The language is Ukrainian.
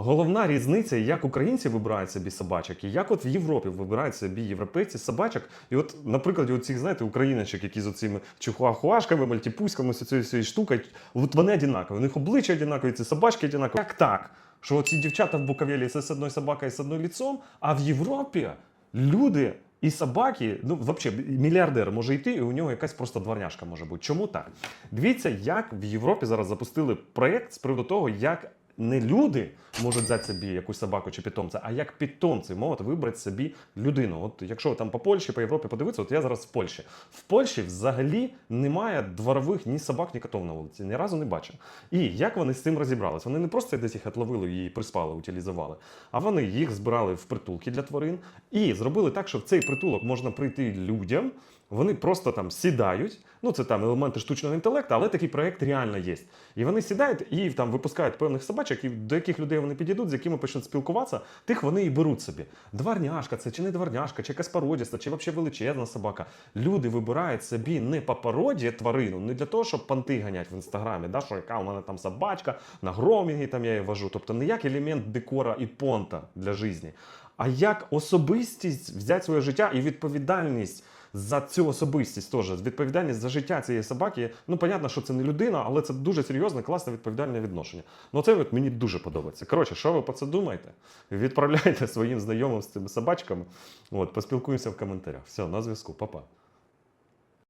Головна різниця, як українці вибирають собі собачок, і як от в Європі вибирають собі європейці собачок. І от, наприклад, оцих, знаєте, україночок, які з оцими чихуахуашками, мальтіпуськами, з цією штукою, от вони однакові, у них обличчя однакові, ці собачки однакові. Як так? Що ці дівчата в Буковелі це з одною собакою, з одним лицом, а в Європі люди і собаки, ну взагалі, мільярдер може йти, і у нього якась просто дворняшка може бути. Чому так? Дивіться, як в Європі зараз запустили проєкт з приводу того, як не люди можуть взяти собі якусь собаку чи питомця, а як питомці можуть вибрати собі людину. От якщо там по Польщі, по Європі подивитися, от я зараз в Польщі. В Польщі взагалі немає дворових ні собак, ні котов на вулиці. Ні разу не бачив. І як вони з цим розібрались? Вони не просто десь їх отловили і приспали, утилізували, а вони їх збирали в притулки для тварин і зробили так, що в цей притулок можна прийти людям. Вони просто там сідають. Ну це там елементи штучного інтелекту, але такий проект реально є. І вони сідають і там випускають певних собачок, і до яких людей вони підійдуть, з якими почнуть спілкуватися, тих вони і беруть собі. Дворняшка, це чи не дворняшка, чи якась породіста, чи взагалі величезна собака. Люди вибирають собі не по породі тварину, не для того, щоб панти ганять в інстаграмі, да, що яка у мене там собачка, на громінгі там я її вожу. Тобто не як елемент декора і понта для житті, а як особистість взяти своє життя і відповідальність за цю особистість теж відповідальність за життя цієї собаки. Ну, понятно, що це не людина, але це дуже серйозне, класне відповідальне відношення. Ну, це от мені дуже подобається. Коротше, що ви про це думаєте? Відправляйте своїм знайомим з цими собачками. От, поспілкуємося в коментарях. Все, на зв'язку, Па-па.